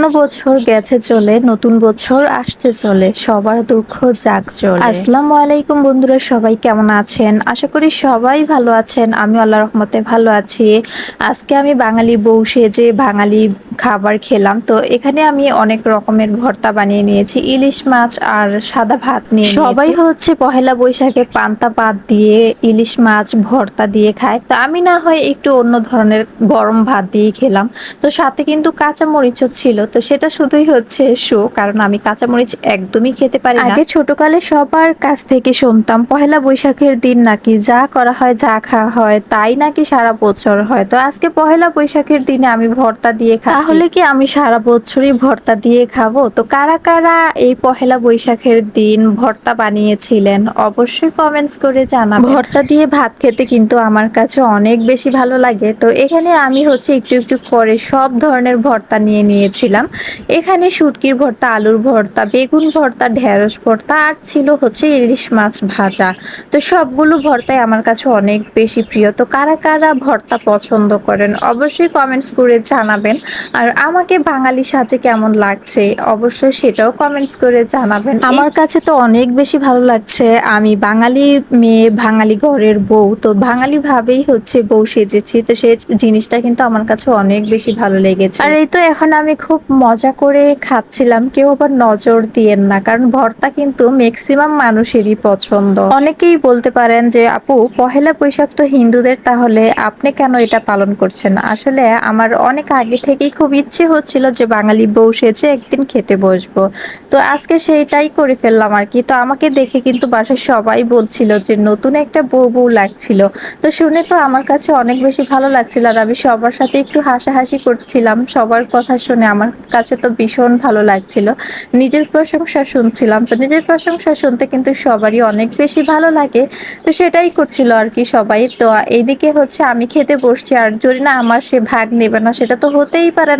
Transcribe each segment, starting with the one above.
পুরনো বছর গেছে চলে, নতুন বছর আসছে চলে, সবার দুঃখ যাক চলে। আসসালামু আলাইকুম বন্ধুরা, সবাই কেমন আছেন? আশা করি সবাই ভালো আছেন আমি আল্লাহ রহমতে ভালো আছি। আজকে আমি বাঙালি বউ সেজে বাঙালি খাবার খেলাম। তো এখানে আমি অনেক রকমের ভর্তা বানিয়ে নিয়েছি ইলিশ মাছ আর সাদা ভাত নিয়ে সবাই হচ্ছে পহেলা বৈশাখে পান্তা পাত দিয়ে ইলিশ মাছ ভর্তা দিয়ে খায়। তো আমি না হয় একটু অন্য ধরনের গরম ভাত দিয়ে খেলাম। তো সাথে কিন্তু কাঁচা মরিচও ছিল তো সেটা শুধুই হচ্ছে শো কারণ আমি কাঁচা মরিচ একদমই খেতে পারি না। আগে ছোটকালে সবার কাছ থেকে শুনতাম পহেলা বৈশাখের দিন নাকি যা করা হয় যা খাওয়া হয় তাই নাকি সারা বছর হয়। তো আজকে পহেলা বৈশাখের দিনে আমি ভর্তা দিয়ে খাচ্ছি। তাহলে কি আমি সারা বছরই ভর্তা দিয়ে খাব? তো কারা কারা এই পহেলা বৈশাখের দিন ভর্তা বানিয়েছিলেন? অবশ্যই কমেন্টস করে জানাবেন। ভর্তা দিয়ে ভাত খেতে কিন্তু আমার কাছে অনেক বেশি ভালো লাগে। তো এখানে আমি হচ্ছে একটু একটু করে সব ধরনের ভর্তা নিয়ে নিয়েছিলাম। এখানে শুটকির ভর্তা, আলুর ভর্তা, বেগুন ভর্তা, ঢেঁড়স ভর্তা আর ছিল হচ্ছে ইলিশ মাছ ভাজা। তো সবগুলো ভর্তাই আমার কাছে অনেক বেশি প্রিয়। তো কারা কারা ভর্তা পছন্দ করেন? অবশ্যই কমেন্টস করে জানাবেন। আর আমাকে বাঙালি সাজে কেমন লাগছে? অবশ্যই সেটাও কমেন্টস করে জানাবেন। আমার কাছে তো অনেক বেশি ভালো লাগছে। আমি বাঙালি মেয়ে বাঙালি ঘরের বউ তো বাঙালি ভাবেই হচ্ছে বউ সেজেছি। তো সেই জিনিসটা কিন্তু আমার কাছে অনেক বেশি ভালো লেগেছে। আর এই তো এখন আমি খুব মজা করে খাচ্ছিলাম। কেউ আবার নজর দিয়েন না কারণ ভর্তা কিন্তু ম্যাক্সিমাম মানুষেরই পছন্দ। অনেকেই বলতে পারেন যে আপু পহেলা বৈশাখ তো হিন্দুদের তাহলে আপনি কেন এটা পালন করছেন আসলে আমার অনেক আগে থেকেই খুব ইচ্ছে হচ্ছিল যে বাঙালি বউ সেজে একদিন খেতে বসবো। তো আজকে সেইটাই করে ফেললাম আর কি। তো আমাকে দেখে কিন্তু বাসায় সবাই বলছিল যে নতুন একটা বউ বউ লাগছিল। তো শুনে তো আমার কাছে অনেক বেশি ভালো লাগছিল আর আমি সবার সাথে একটু হাসাহাসি করছিলাম। সবার কথা শুনে আমার কাছে তো ভীষণ ভালো লাগছিল। নিজের প্রশংসা শুনছিলাম। তো নিজের প্রশংসা শুনতে কিন্তু সবারই অনেক বেশি ভালো লাগে। তো সেটাই করছিল আর কি সবাই। তো এইদিকে হচ্ছে আমি খেতে বসছি আর জরিনা আমার সে ভাগ নেবে না, সেটা তো হতেই পারে না।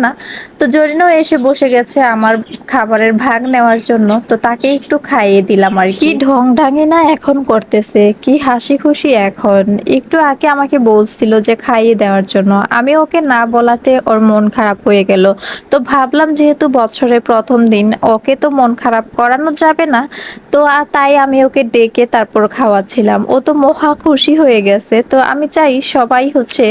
তো জরিনাও এসে বসে গেছে আমার খাবারের ভাগ নেওয়ার জন্য। তো তাকে একটু খাইয়ে দিলাম আর কি। ঢং ঢাঙে না এখন করতেছে, কি হাসি খুশি এখন। একটু আগে আমাকে বলছিল যে খাইয়ে দেওয়ার জন্য। আমি ওকে না বলাতে ওর মন খারাপ হয়ে গেল। তো ভাবলাম যেহেতু বছরের প্রথম দিন, ওকে তো মন খারাপ করানো যাবে না। তো তাই আমি ওকে ডেকে তারপর খাওয়াচ্ছিলাম। ও তো মহা খুশি হয়ে গেছে। তো আমি চাই সবাই হচ্ছে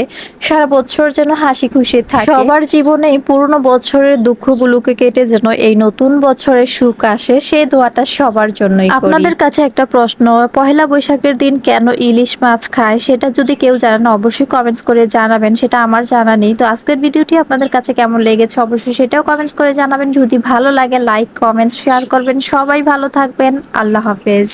সারা বছর যেন হাসি খুশি থাকে। সবার জীবনে পুরনো বছরের দুঃখগুলোকে কেটে যেন এই নতুন বছরের সুখ আসে সেই দোয়াটা সবার জন্যই আপনাদের কাছে একটা প্রশ্ন, পহেলা বৈশাখের দিন কেন ইলিশ মাছ খায়, সেটা যদি কেউ জানেন, অবশ্যই কমেন্টস করে জানাবেন, সেটা আমার জানা নেই। তো আজকের ভিডিওটি আপনাদের কাছে কেমন লেগেছে অবশ্যই সেটাও কমেন্টস করে জানাবেন। যদি ভালো লাগে লাইক কমেন্টস শেয়ার করবেন। সবাই ভালো থাকবেন। আল্লাহ হাফেজ।